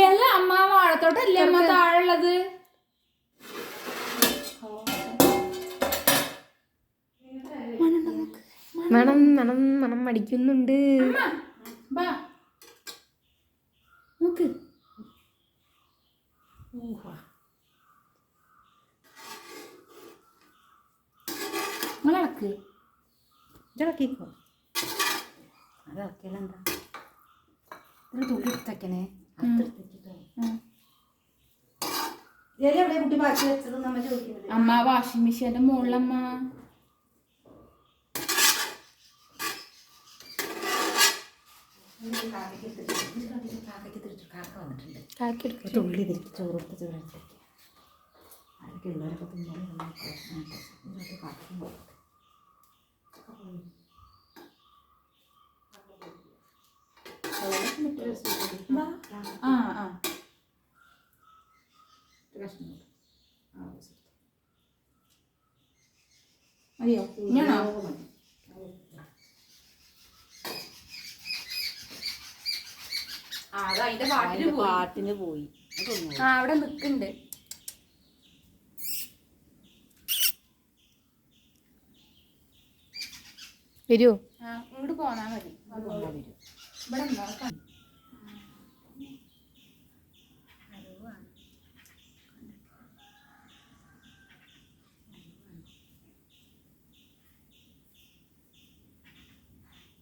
ഏല്ല അമ്മ വാഴത്തോട്ടല്ലേ അമ്മ താഴെ ഉള്ളത് മണം മണം മണം അടിക്കുന്നുണ്ട് നോക്ക്. ഒരു തുള്ളി എടുത്തേക്കണേ അമ്മ വാഷിംഗ് മെഷീന്റെ മുകളിലമ്മ. തുള്ളി ചോറ് കൊടുത്ത് ചോറ് ആരൊക്കെ ഉള്ളവരൊക്കെ തിന്നാലും കാക്കും കൊടുക്കും ആ ആ പാട്ടിന് പോയി അവിടെ നിക്കുന്നുണ്ട് വരുമോ ഇങ്ങോട്ട് പോന്നാ മതി ഇവിടെ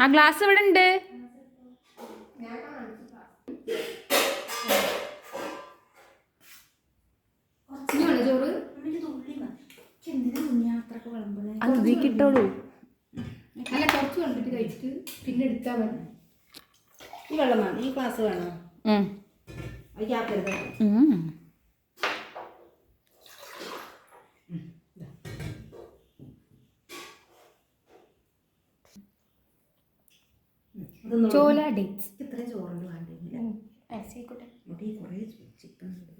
ആ ഗ്ലാസ് ഇവിടെ ഉണ്ട്. അത് അല്ല കുറച്ച് കഴിച്ചിട്ട് പിന്നെ എടുത്താൽ മതി. ഈ വെള്ളം വേണം ഈ ക്ലാസ് വേണം. അത് ചോല ഡേറ്റ്സ്. ഇത്രയും ചോറുണ്ട് വേണ്ടില്ല ആയിക്കോട്ടെ. ഇവിടെ കുറേ ചിക്കൻ ഉണ്ട്